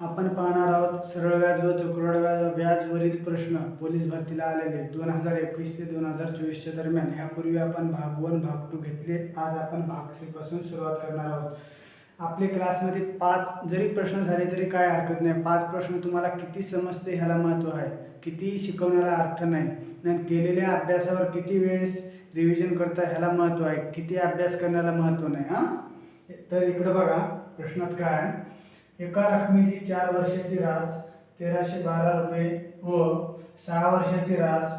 आपण पाहणार आहोत सरळ व्याज व चक्रवाढ व्याज व्याजवरील प्रश्न. पोलीस भरतीला आलेले दोन हजार एकवीस ते दोन हजार चोवीसच्या दरम्यान. यापूर्वी आपण भाग वन भाग टू घेतले. आज आपण भाग थ्रीपासून सुरुवात करणार आहोत. आपले क्लासमध्ये पाच जरी प्रश्न झाले तरी काय हरकत नाही. पाच प्रश्न तुम्हाला किती समजते ह्याला महत्त्व आहे. किती शिकवण्याला अर्थ नाही. नाही केलेल्या अभ्यासावर किती वेळेस रिव्हिजन करता ह्याला महत्त्व आहे. किती अभ्यास करण्याला महत्त्व नाही हां? तर इकडं बघा प्रश्नात काय आहे? एका रकमेची चार वर्षाची रास तेराशे बारा रुपये व सहा वर्षाची रास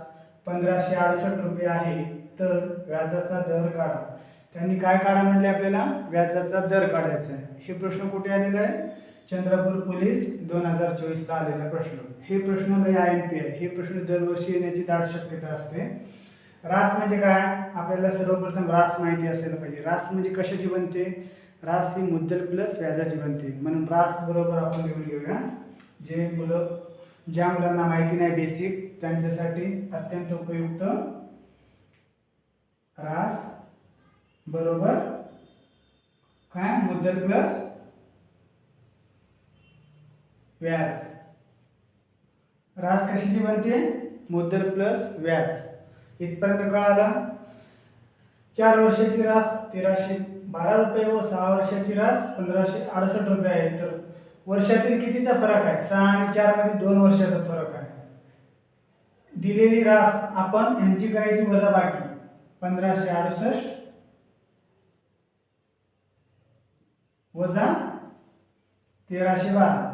पंधराशे अडुसष्ट रुपये आहे. तर व्याजाचा दर काढा. त्यांनी काय काढा म्हणले आपल्याला? व्याजाचा दर काढायचा आहे. हे प्रश्न कुठे आलेला आहे? चंद्रपूर पोलीस दोन हजार चोवीसला आलेला प्रश्न. हे प्रश्न लय आय एम पी आहे. हे प्रश्न दरवर्षी येण्याची दाट शक्यता असते. रास म्हणजे काय? आपल्याला सर्वप्रथम रास माहिती असायला पाहिजे. रास म्हणजे कशाची बनते? रास ही मुद्दल प्लस व्याजाची बनते म्हणून रास बरोबर आपण लिहून घेऊया. जे मुलं ज्या मुलांना माहिती नाही बेसिक त्यांच्यासाठी अत्यंत उपयुक्त रास बरोबर काय? मुद्दल प्लस व्याज. रास कशाची बनते मुद्दल प्लस व्याज. इथपर्यंत कळालं? चार वर्षाची रास तेराशे बारा रुपये व सहा वर्षाची रास पंधराशे अडुसष्ट रुपये आहे. तर वर्षातील कितीचा फरक आहे? सहा आणि चारमध्ये दोन वर्षाचा फरक आहे. दिलेली रास आपण यांची करायची वजा बाकी. पंधराशे अडुसष्ट वजा तेराशे बारा.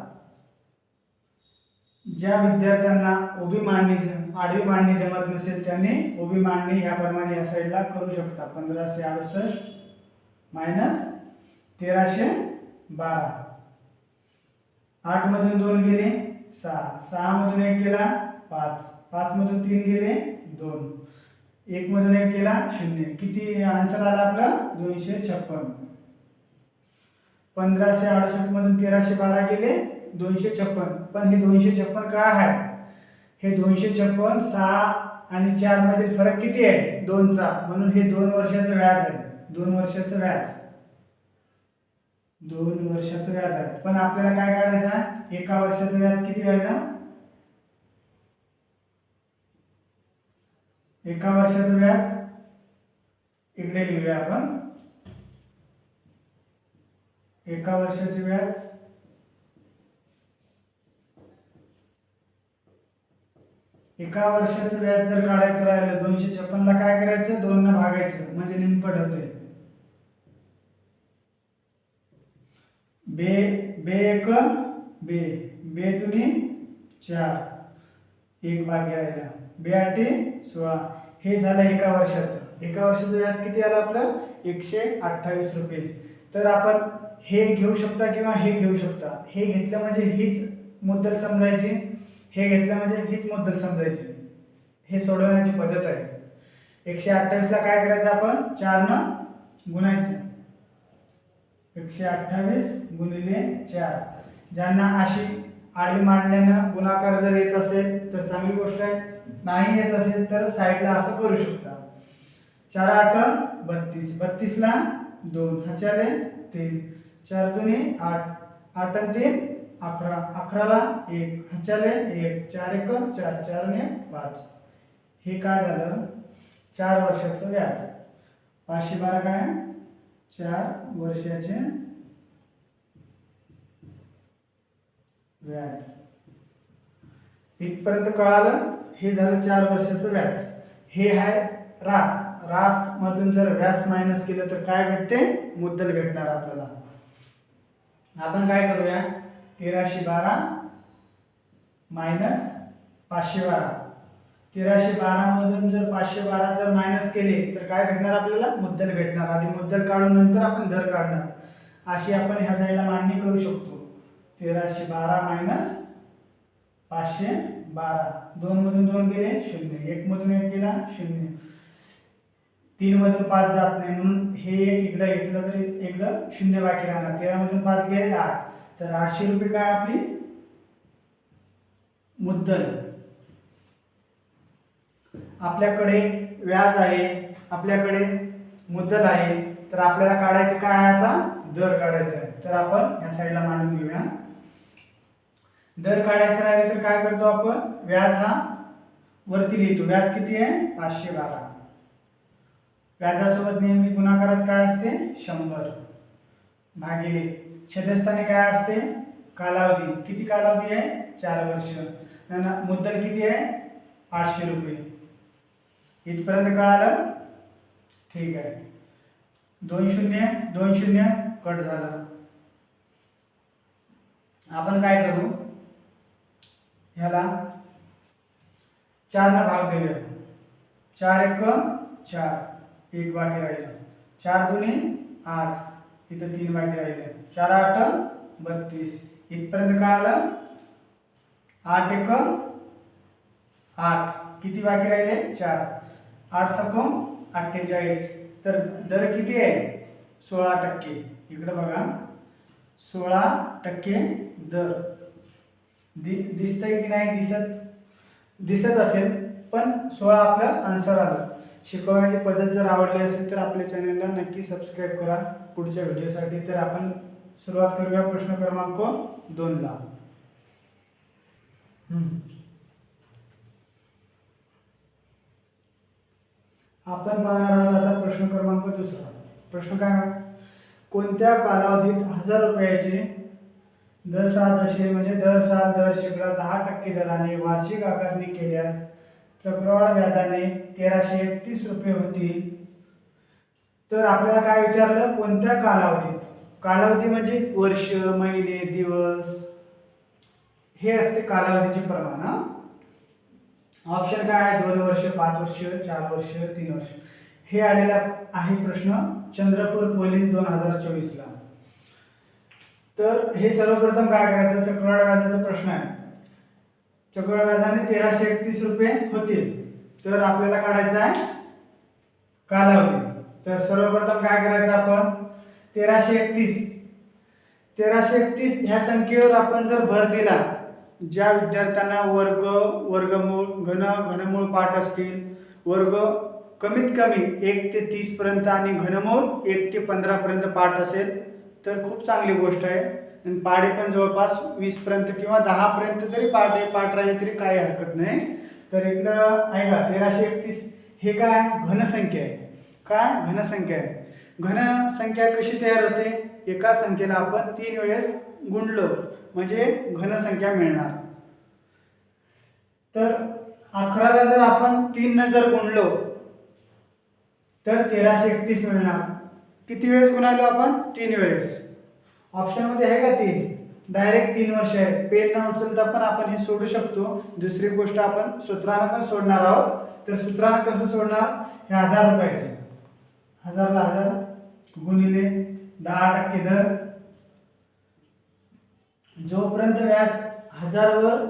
ज्या विद्यार्थ्यांना उभी मांडणी आडवी मांडणी जमत नसेल त्यांनी उभी मांडणी ह्याप्रमाणे या साईडला करू शकता. पंधराशे अडुसष्ट मायनस तेराशे बारा. आठमधून दोन गेले सहा. सहामधून एक गेला पाच. पाचमधून तीन गेले दोन. एकमधून एक केला शून्य. किती आन्सर आला आपला? दोनशे छप्पन. पंधराशे अडुसष्ट मधून तेराशे बारा गेले दोनशे छप्पन. पण हे दोनशे छप्पन का आहे? हे दोनशे छप्पन सहा आणि चार मधील फरक किती आहे? दोनचा. म्हणून हे दोन वर्षाचं व्याज आहे. दोन वर्षाचं व्याज. दोन वर्षाचं व्याज आहे. पण आपल्याला काय काढायचं आहे? एका वर्षाचं व्याज किती व्हायला एका वर्षाचं व्याज? इकडे लिहूया आपण. एका वर्षाचे व्याज? एका वर्षाचं व्याज जर काढायचं राहिलं दोनशे छप्पनला काय करायचं? दोन न भागायचं. म्हणजे निमपट होते बे बे एक बे. बे दुनी चार. एक भागी राहिला. बे आठे सोळा. हे झालं एका वर्षाचं. एका वर्षाचं व्याज किती आलं आपलं? एकशे अठ्ठावीस रुपये. तर आपण हे घेऊ शकता किंवा हे घेऊ शकता? हे घेतलं म्हणजे हीच मुद्दल समजायची. हे घेतलं म्हणजे हीच मुद्दल समजायची. हे सोडवण्याची पद्धत आहे. एकशे अठ्ठावीसला काय करायचं आपण? चारनं गुणायचं. एकशे अठ्ठावीस गुणिले चार. ज्यांना अशी आडी मांडण्यानं गुणाकार जर येत असेल तर चांगली गोष्ट आहे. नाही येत असेल तर साईडला असं करू शकता. चार आठ बत्तीस. बत्तीसला दोन. ह्याच्याले तीन. चार दोन्ही आठ. आठ आणि तीन अकरा. अकराला एक. हजार एक. चार एक चार. चार आणि एक पाच. हे काय झालं? चार वर्षाचं व्याज. पाचशे बारा काय? चार वर्षाचे व्याज. इथपर्यंत कळालं हे झालं चार वर्षाचं व्याज. हे आहे रास. रास मधून जर व्यास मायनस केलं तर काय भेटते? मुद्दल भेटणार आपल्याला. आपण काय करूया? तेराशे बारा मायनस पाचशे बारा. तेराशे बारामधून जर पाचशे बारा जर मायनस केले तर काय भेटणार आपल्याला? मुद्दल भेटणार. आधी मुद्दल काढून नंतर आपण दर काढणार. अशी आपण ह्या साईडला मांडणी करू शकतो. तेराशे बारा मायनस पाचशे बारा. दोन मधून दोन गेले शून्य. एक मधून एक गेला शून्य. तीन मधून पाच जात नाही. म्हणून हे एक इकडं घेतलं तरी एकदा शून्य बाकी राहणार. तेरा मधून पाच गेले आठ. तर आठशे रुपये काय आपली? मुद्दल. आपल्याकडे व्याज आहे आपल्याकडे मुद्दल आहे तर आपल्याला काढायचं काय आहे आता? दर काढायचा आहे. तर आपण या साईडला मांडून घेऊया. दर काढायचा राहिले तर काय करतो आपण? व्याज हा वरती लिहितो. व्याज किती आहे? पाचशे बारा. व्याजासोबत नेहमी गुणाकारात काय असते? शंभर. भागिले. छेदस्थाने काय असते? कालावधी. किती कालावधी आहे? चार वर्ष. मुद्दल किती आहे? आठशे रुपये. इथपर्यंत कळालं? ठीक आहे. दोन शून्य दोन शून्य कट झालं. आपण काय करू? ह्याला चारला भाग देऊया चार एक चार. एक बाकी राहिलं. चार दोन्ही आठ. इथं तीन बाकी राहिले. चार आठ बत्तीस. इथपर्यंत कळालं? आठ एक आठ. किती बाकी राहिले? चार. आठ सकून अठ्ठेचाळीस. तर दर किती आहे? सोळा टक्के. इकडं बघा. सोळा टक्के दर. दि दिसतंय की नाही? दिसत दिसत असेल पण सोळा आपलं आन्सर आलं. शिकवण्याची पद्धत जर आवडली असेल तर आपल्या चॅनलला नक्की सबस्क्राईब करा. पुढच्या व्हिडिओसाठी तर आपण सुरुवात करूया प्रश्न क्रमांक दोनला. आपण पाहणार आहोत आता प्रश्न क्रमांक दुसरा. प्रश्न काय कोणत्या कालावधीत हजार रुपयाचे दर सात दशे म्हणजे दर सात दर शेकडा दहा टक्के दराने वार्षिक आकारणी केल्यास चक्रवाढ व्याजाने तेराशे एकतीस रुपये होतील. तर आपल्याला काय विचारलं? कोणत्या कालावधीत? कालावधी म्हणजे वर्ष महिने दिवस. हे असते कालावधीचे प्रमाण हा. ऑप्शन काय आहे? दोन वर्ष पाच वर्ष चार वर्ष तीन वर्ष. हे आलेला आहे प्रश्न चंद्रपूर पोलीस दोन हजार चोवीसला तर हे सर्वप्रथम काय करायचं? चक्रवाढ व्याजाचा प्रश्न आहे. चक्रवाढ व्याजाने तेराशे एकतीस रुपये होतील. तर आपल्याला काढायचं आहे कालावधी. तर सर्वप्रथम काय करायचं आपण? तेराशे एकतीस. तेराशे एकतीस ह्या संख्येवर आपण जर भर दिला ज्या विद्यार्थ्यांना वर्ग वर्गमूळ घन घनमूळ पाठ असतील वर्ग कमीत कमी एक ते तीसपर्यंत आणि घनमूळ एक ते पंधरापर्यंत पाठ असेल तर खूप चांगली गोष्ट आहे. आणि पाढे पण जवळपास वीसपर्यंत किंवा दहापर्यंत जरी पाढे पाठ राहिले तरी काही हरकत नाही. तर इकडं आहे का तेराशे एकतीस हे काय? घनसंख्या आहे. काय? घनसंख्या आहे. घनसंख्या कशी तयार होते? एका संख्येला आपण तीन वेळेस गुणलो म्हणजे घनसंख्या मिळणार. तर अकराला जर आपण तीन जर गुणलो तर तेराशे एकतीस मिळणार. किती वेळेस गुणालो आपण? तीन वेळेस. ऑप्शनमध्ये आहे का तीन? डायरेक्ट तीन वर्ष आहे. पेन न उचलता पण आपण हे सोडू शकतो. दुसरी गोष्ट आपण सूत्रानं पण सोडणार आहोत. तर सूत्रानं कसं सोडणार? हे हजार रुपयाचे. हजारला हजार. गुणिले दहा टक्के दर. जोपर्यंत व्याज हजारवर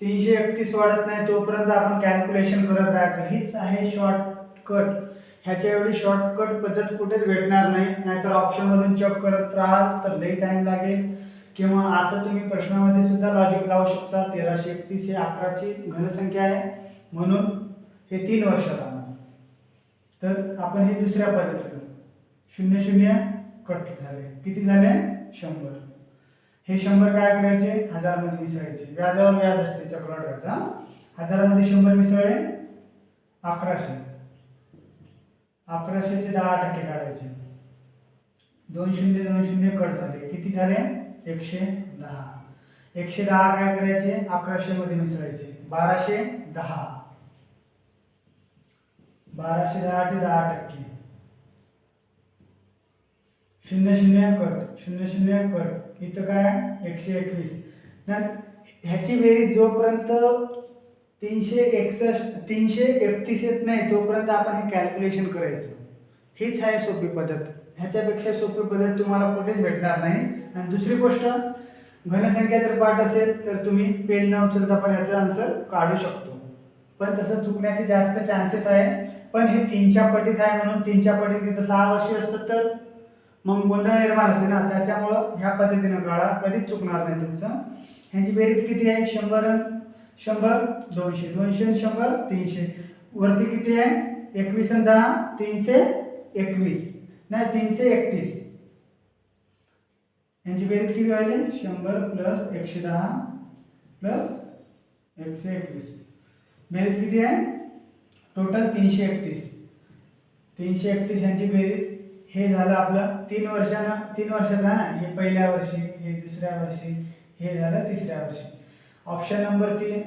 तीनशे एकतीस वाढत नाही तोपर्यंत आपण कॅल्क्युलेशन करत राहायचं. हीच आहे शॉर्टकट ह्याच्या एवढी शॉर्टकट पद्धत कुठेच भेटणार नाही. नाहीतर ऑप्शनमधून चेक करत राहाल तर लई टाईम लागेल. किंवा असं तुम्ही प्रश्नामध्ये सुद्धा लॉजिक लावू शकता. तेराशे एकतीस हे अकराची घनसंख्या आहे. म्हणून हे तीन वर्ष राहणार तर आपण हे दुसऱ्या पद्धतीने शून्य शून्य कट झाले. किती झाले? शंभर. हे शंभर काय करायचे? हजारमध्ये मिसळायचे. व्याजावर व्याज असते चक्रवाढ व्याज हा? हजारामध्ये शंभर मिसळले? अकराशे. अकराशेचे दहा टक्के काढायचे. दोन शून्य दोन शून्य कट झाले. किती झाले? एकशे दहा. एकशे दहा काय करायचे? अकराशेमध्ये मिसळायचे. बाराशे दहा. बाराशे दहाचे दहा टक्के. शून्य शून्य कट शून्य शून्य कट. इथं काय एकशे एकवीस. ना ह्याची बेरीज जोपर्यंत तीनशे एकसष्ट तीनशे एकतीस येत नाही तोपर्यंत आपण हे कॅल्क्युलेशन करायचं. हीच आहे सोपी पद्धत. ह्याच्यापेक्षा सोपी पद्धत तुम्हाला कुठेच भेटणार नाही. आणि दुसरी गोष्ट घनसंख्या जर पाठ असेल तर तुम्ही पेन न उचलता पण याचा आन्सर काढू शकतो. पण तसं चुकण्याचे जास्त चान्सेस आहे. पण हे तीनच्या पटीत आहे म्हणून तीनच्या पटीत इथं सहा वर्षे असतात तर मग गोंधळ निर्माण होते ना त्याच्यामुळं ह्या पद्धतीनं काढा कधीच चुकणार नाही तुमचं. ह्यांची बेरीज किती आहे? शंभर शंभर दोनशे. दोनशे शंभर तीनशे. वरती किती आहे? एकवीस आणि दहा तीनशे एकवीस. नाही तीनशे एकतीस. यांची बेरीज किती व्हायली शंभर प्लस एकशे दहा प्लस एकशे एकवीस. बेरीज किती आहे? टोटल तीनशे एकतीस. तीनशे एकतीस यांची बेरीज. हे झालं आपलं तीन वर्षानं तीन वर्षाचा ना? हे पहिल्या वर्षी हे दुसऱ्या वर्षी हे झालं तिसऱ्या वर्षी. ऑप्शन नंबर तीन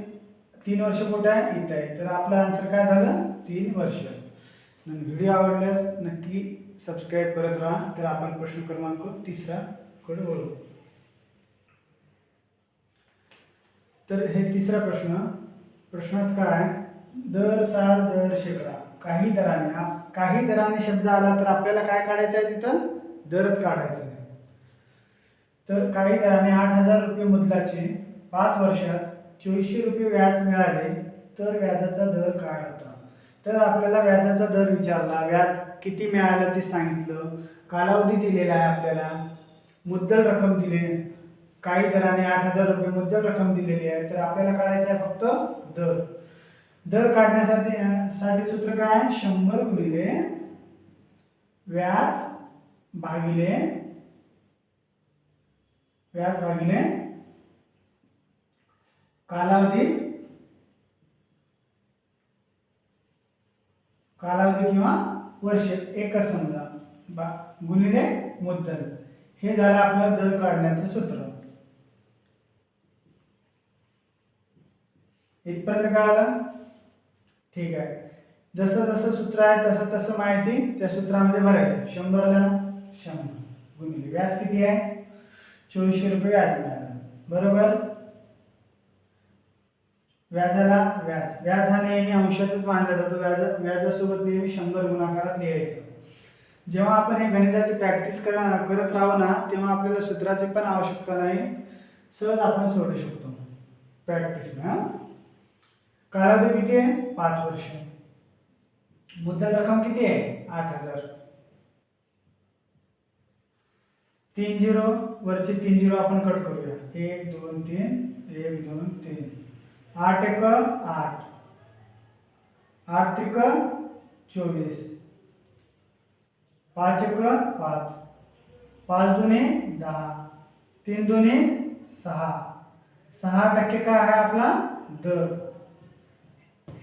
तीन वर्ष कुठं आहे? इथं आहे. तर आपलं आन्सर काय झालं? तीन वर्ष. व्हिडिओ आवडल्यास नक्की सबस्क्राईब करत राहा. तर आपण प्रश्न क्रमांक तिसरा कडे वळू. तर हे तिसरा प्रश्न. प्रश्नात काय दर साल दर शेकडा काही दराने हा काही दराने शब्द आला तर आपल्याला काय काढायचं आहे तिथं? दरच काढायचं आहे. तर काही दराने आठ हजार रुपये मुदलाचे पाच वर्षात चोवीसशे रुपये व्याज मिळाले तर व्याजाचा दर काय होता? तर आपल्याला व्याजाचा दर विचारला. व्याज किती मिळालं ते सांगितलं. कालावधी दिलेला आहे आपल्याला. मुद्दल रक्कम दिली. काही दराने आठ हजार रुपये मुद्दल रक्कम दिलेली आहे. तर आपल्याला काढायचं आहे फक्त दर. दर काढण्यासाठी साठी सूत्र काय आहे? शंभर गुणिले व्याज भागिले व्याज भागिले कालावधी कालावधी किंवा वर्ष एकच समजा. बा गुणिले मुद्दल. हे झालं आपलं दर काढण्याचं सूत्र. इथपर्यंत कळालं? ठीक आहे. जसं जसं सूत्र आहे तसं तसं माहिती त्या सूत्रामध्ये भरायचं. शंभरला शंभर गुणिले. व्याज किती आहे? चोवीसशे रुपये व्याज मिळालं. बरोबर? व्याजाला व्याज. व्याज हा नेहमी अंशातच मानला जातो. व्याज व्याजासोबत नेहमी शंभर गुणाकारात लिहायचं. जेव्हा आपण हे गणिताची प्रॅक्टिस कर करत राहू ना तेव्हा आपल्याला सूत्राची पण आवश्यकता नाही. सहज आपण सोडू शकतो. प्रॅक्टिस हां? कालावधी किती आहे? पाच वर्ष. मुद्दल रक्कम किती आहे? आठ हजार. तीन झिरो वरचे तीन झिरो आपण कट करूया. एक दोन तीन एक दोन तीन. आठ एक आठ. आठ त्रिक चोवीस. पाच एक पाच. पाच दोन्ही दहा. तीन दोन्ही सहा. सहा टक्के काय आहे आपला? दर.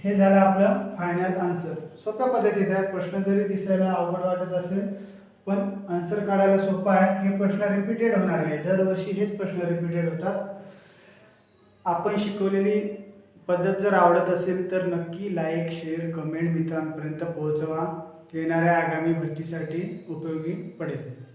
हे झालं आपलं फायनल आन्सर सोप्या पद्धतीत आहे. प्रश्न जरी दिसायला अवघड वाटत असेल पण आन्सर काढायला सोपं आहे. हे प्रश्न रिपीटेड होणार आहे. दरवर्षी हेच प्रश्न रिपीटेड होतात. आपण शिकवलेली पद्धत जर आवडत असेल तर नक्की लाईक शेअर कमेंट मित्रांपर्यंत पोहोचवा. येणाऱ्या आगामी भरतीसाठी उपयोगी पडेल.